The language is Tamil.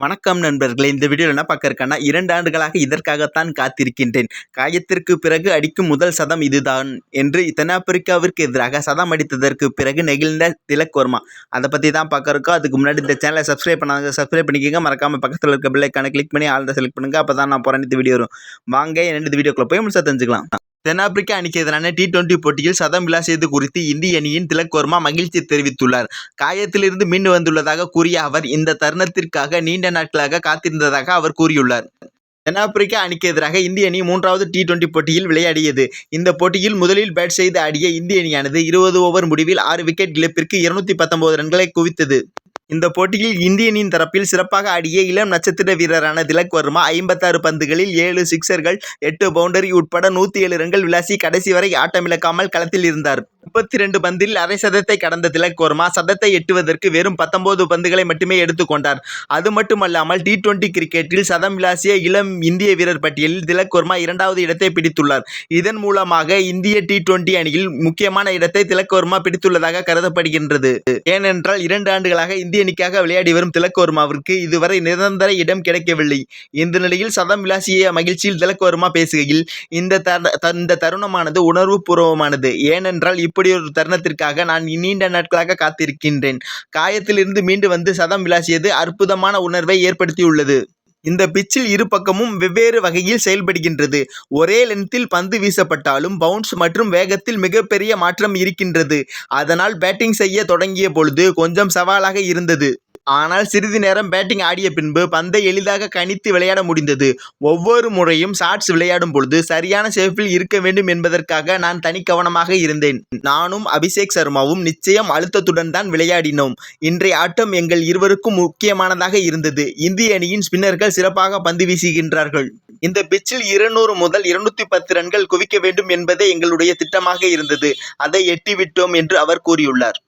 வணக்கம் நண்பர்களே இந்த வீடியோவில் என்ன பார்க்க இருக்கேன்னா இரண்டு ஆண்டுகளாக இதற்காகத்தான் காத்திருக்கின்றேன். காயத்திற்கு பிறகு அடிக்கும் முதல் சதம் இதுதான் என்று தென்னாப்பிரிக்காவிற்கு எதிராக சதம் அடித்ததற்கு பிறகு நெகிழ்ந்த திலக் வர்மா. அதை பற்றி தான் பார்க்க இருக்கோம். அதுக்கு முன்னாடி இந்த சேனலை சப்ஸ்கிரைப் பண்ணாங்க சப்ஸ்கிரைப் பண்ணிக்கோங்க. மறக்காமல் பக்கத்தில் இருக்க பிள்ளைக்கான கிளிக் பண்ணி ஆழ்ந்த செலக்ட் பண்ணுங்க. அப்போ தான் நான் போகிற இந்த வீடியோ வரும். வாங்க என்னென்ன வீடியோக்குள்ளே போய் முடிச்சா தெரிஞ்சுக்கலாம். தென்னாப்பிரிக்கா அணிக்கு எதிரான டி டுவெண்டி போட்டியில் சதம் விளாசியது குறித்து இந்திய அணியின் திலக் வர்மா மகிழ்ச்சி தெரிவித்துள்ளார். காயத்திலிருந்து மீண்டு வந்துள்ளதாக கூறிய அவர் இந்த தருணத்திற்காக நீண்ட நாட்களாக காத்திருந்ததாக அவர் கூறியுள்ளார். தென்னாப்பிரிக்கா அணிக்கு எதிராக இந்திய அணி மூன்றாவது டி டுவெண்டி போட்டியில் விளையாடியது. இந்த போட்டியில் முதலில் பேட் செய்து ஆடிய இந்திய அணியானது இருபது ஓவர் முடிவில் ஆறு விக்கெட் இழப்பிற்கு இருநூத்தி பத்தொன்பது ரன்களை குவித்தது. இந்த போட்டியில் இந்திய அணியின் தரப்பில் சிறப்பாக ஆடிய இளம் நட்சத்திர வீரரான திலக் வர்மா ஐம்பத்தாறு பந்துகளில் ஏழு சிக்சர்கள் எட்டு பவுண்டரி உட்பட நூற்றி ஏழு ரன்கள் விளாசி கடைசி வரை ஆட்டமிழக்காமல் களத்தில் இருந்தார். முப்பத்தி ரெண்டு பந்தில் அரை சதத்தை கடந்த திலக் வர்மா சதத்தை எட்டுவதற்கு வெறும் பத்தொன்பது பந்துகளை மட்டுமே எடுத்துக்கொண்டார் அது மட்டுமல்லாமல் டி டுவெண்டி கிரிக்கெட்டில் சதம் விளாசிய இளம் இந்திய வீரர் பட்டியலில் திலக் வர்மா இரண்டாவது இடத்தை பிடித்துள்ளார். இதன் மூலமாக இந்திய டி டுவெண்டி அணியில் முக்கியமான இடத்தை திலக் வர்மா பிடித்துள்ளதாக கருதப்படுகின்றது. ஏனென்றால் இரண்டு ஆண்டுகளாக இந்திய அணிக்காக விளையாடி வரும் திலக் வர்மாவிற்கு இதுவரை நிரந்தர இடம் கிடைக்கவில்லை. இந்த நிலையில் சதம் விளாசிய மகிழ்ச்சியில் திலக் வர்மா பேசுகையில் இந்த த- இந்த தருணமானது உணர்வு பூர்வமானது ஏனென்றால் இப்படி ஒரு தருணத்திற்காக நான் நீண்ட நாட்களாக காத்திருக்கின்றேன். காயத்திலிருந்து மீண்டு வந்து சதம் விளாசியது அற்புதமான உணர்வை ஏற்படுத்தியுள்ளது. இந்த பிச்சில் இரு பக்கமும் வெவ்வேறு வகையில் செயல்படுகின்றது. ஒரே லென்த்தில் பந்து வீசப்பட்டாலும் பவுன்ஸ் மற்றும் வேகத்தில் மிகப்பெரிய மாற்றம் இருக்கின்றது. அதனால் பேட்டிங் செய்ய தொடங்கிய பொழுது கொஞ்சம் சவாலாக இருந்தது. ஆனால் சிறிது நேரம் பேட்டிங் ஆடிய பின்பு பந்தை எளிதாக கணித்து விளையாட முடிந்தது. ஒவ்வொரு முறையும் ஷாட்ஸ் விளையாடும் பொழுது சரியான ஷேப்பில் இருக்க வேண்டும் என்பதற்காக நான் தனி கவனமாக இருந்தேன். நானும் அபிஷேக் சர்மாவும் நிச்சயம் அழுத்தத்துடன் தான் விளையாடினோம். இன்றைய ஆட்டம் எங்கள் இருவருக்கும் முக்கியமானதாக இருந்தது. இந்திய அணியின் ஸ்பின்னர்கள் சிறப்பாக பந்து வீசுகின்றார்கள். இந்த பிச்சில் இருநூறு முதல் இருநூத்தி பத்து ரன்கள் குவிக்க வேண்டும் என்பதே எங்களுடைய திட்டமாக இருந்தது. அதை எட்டிவிட்டோம் என்று அவர் கூறியுள்ளார்.